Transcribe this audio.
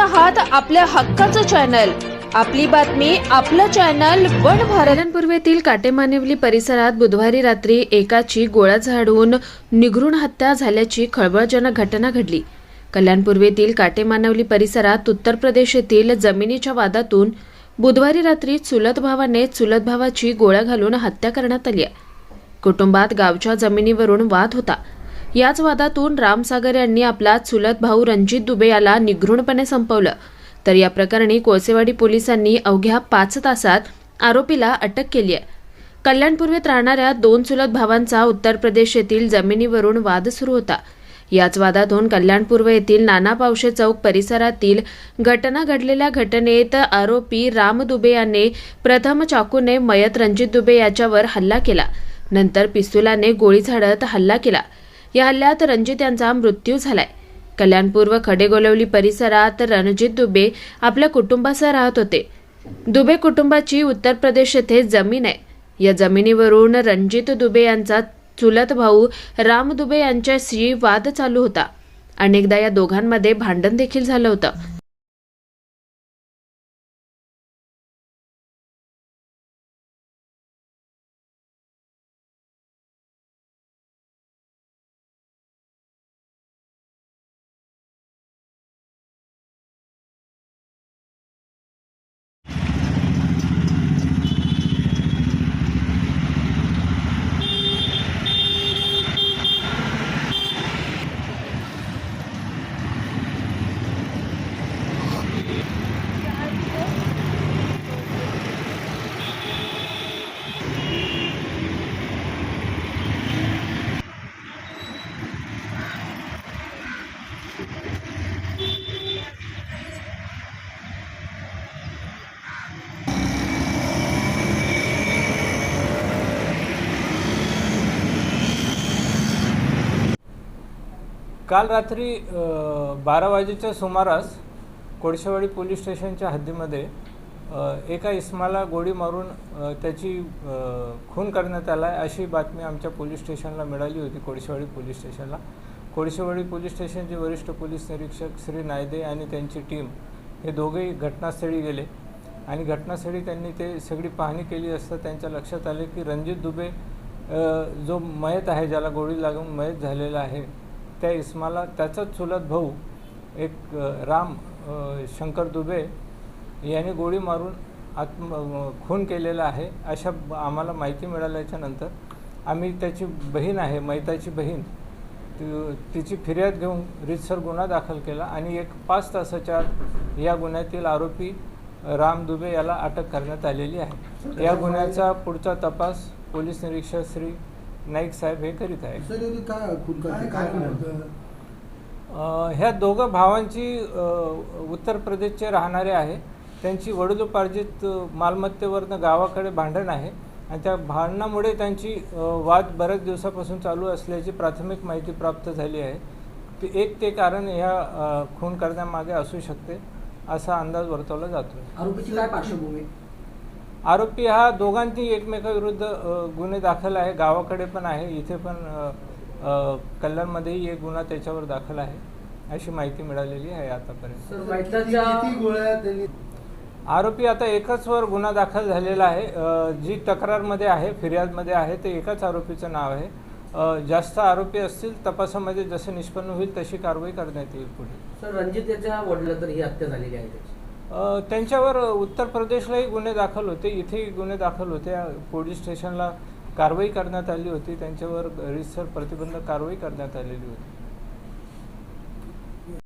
आहात आपल्या हक्काचं चॅनल आपली बातमी आपलं चॅनल वन भारत. पूर्वेतील काटेमानिवली परिसरात बुधवारी रात्री एकाची गोळ्या झाडून निघरून हत्या झाल्याची खळबळजनक घटना घडली. कल्याणपूर्वेतील काटेमानवली परिसरात उत्तर प्रदेश येथील जमिनीच्या वादातून बुधवारी रात्री चुलत भावाने चुलत भावाची गोळ्या घालून हत्या करण्यात आली आहे. कुटुंबात गावच्या जमिनीवरून वाद होता. याच वादातून रामसागर यांनी आपला चुलत भाऊ रणजित दुबे याला निघृणपणे संपवलं. तर या प्रकरणी कोळसेवाडी पोलिसांनी अवघ्या पाच तासात आरोपीला अटक केली आहे. कल्याणपूर्वेत राहणाऱ्या दोन चुलत भावांचा उत्तर प्रदेश येथील जमिनीवरून वाद सुरू होता. याच वादातून कल्याणपूर्व येथील नाना पावशे चौक परिसरातील घटना घडलेल्या घटनेत आरोपी राम दुबे याने प्रथम चाकूने मयत रणजित दुबे याच्यावर हल्ला केला. नंतर पिस्तुलाने गोळी झाडत हल्ला केला. या हल्ल्यात रणजित यांचा मृत्यू झालाय. कल्याणपूर्व खडेगोलवली परिसरात रणजित दुबे आपल्या कुटुंबासह राहत होते. दुबे कुटुंबाची उत्तर प्रदेश येथे जमीन आहे. या जमिनीवरून रणजित दुबे यांचा चुलत भाऊ राम दुबे यांच्याशी वाद चालू होता. अनेकदा या दोघांमध्ये भांडण देखील झालं होतं. काल रात्री बारा वाजेच्या सुमारास कोळशेवाडी पोलीस स्टेशनच्या हद्दीमध्ये एका इस्माला गोळी मारून त्याची खून करण्यात आला आहे अशी बातमी आमच्या पोलीस स्टेशनला मिळाली होती कोळशेवाडी पोलीस स्टेशनला. कोळशेवाडी पोलीस स्टेशनचे वरिष्ठ पोलीस निरीक्षक श्री नायदे आणि त्यांची टीम हे दोघेही घटनास्थळी गेले. आणि घटनास्थळी त्यांनी ते सगळी पाहणी केली असता त्यांच्या लक्षात आले की रणजित दुबे जो मयत आहे ज्याला गोळी लागून मयत झालेला आहे त्या इस्माला त्याचाच चुलत भाऊ एक राम शंकर दुबे यांनी गोळी मारून आत्म खून केलेला आहे. अशा आम्हाला माहिती मिळाल्याच्यानंतर आम्ही त्याची बहीण आहे मैताची बहीण. तिची फिर्याद घेऊन रितसर गुन्हा दाखल केला आणि एक पाच तासाच्या या गुन्ह्यातील आरोपी राम दुबे याला अटक करण्यात आलेली आहे. या गुन्ह्याचा पुढचा तपास पोलीस निरीक्षक श्री नाईक साहेब हे करीत आहे सर याची काय खून करते काय खून होतं? अ, ह्या दोघं भावांची उत्तर प्रदेशचे राहणारे आहे. त्यांची वडिलोपार्जित मालमत्तेवरनं गावाकडे भांडण आहे. आणि त्या भांडणामुळे त्यांची वाद बऱ्याच दिवसापासून चालू असल्याची प्राथमिक माहिती प्राप्त झाली आहे. ते एक ते कारण ह्या खून करण्यामागे असू शकते असा अंदाज वर्तवला जातो आरोपीची काय पार्श्वभूमी? आरोपी हा दोघांची एकमेकाविरुद्ध गुन्हे दाखल आहे. गावाकडे पण आहे. इथे पण कल्याणमध्येही एक गुन्हा त्याच्यावर दाखल आहे अशी माहिती मिळालेली आहे आतापर्यंत. आरोपी आता एकच वर गुन्हा दाखल झालेला आहे. जी तक्रारमध्ये आहे फिर्यादमध्ये आहे ते एकाच आरोपीचं नाव आहे. जास्त आरोपी असतील तपासामध्ये जसं निष्पन्न होईल तशी कारवाई करण्यात येईल पुढे. सर रणजित याच्या वडिला तर ही हत्या झालेली आहे त्यांच्यावर उत्तर प्रदेशलाही गुन्हे दाखल होते. इथेही गुन्हे दाखल होते. पोलीस स्टेशनला कारवाई करण्यात आली होती. त्यांच्यावर रितसर प्रतिबंधक कारवाई करण्यात आलेली होती.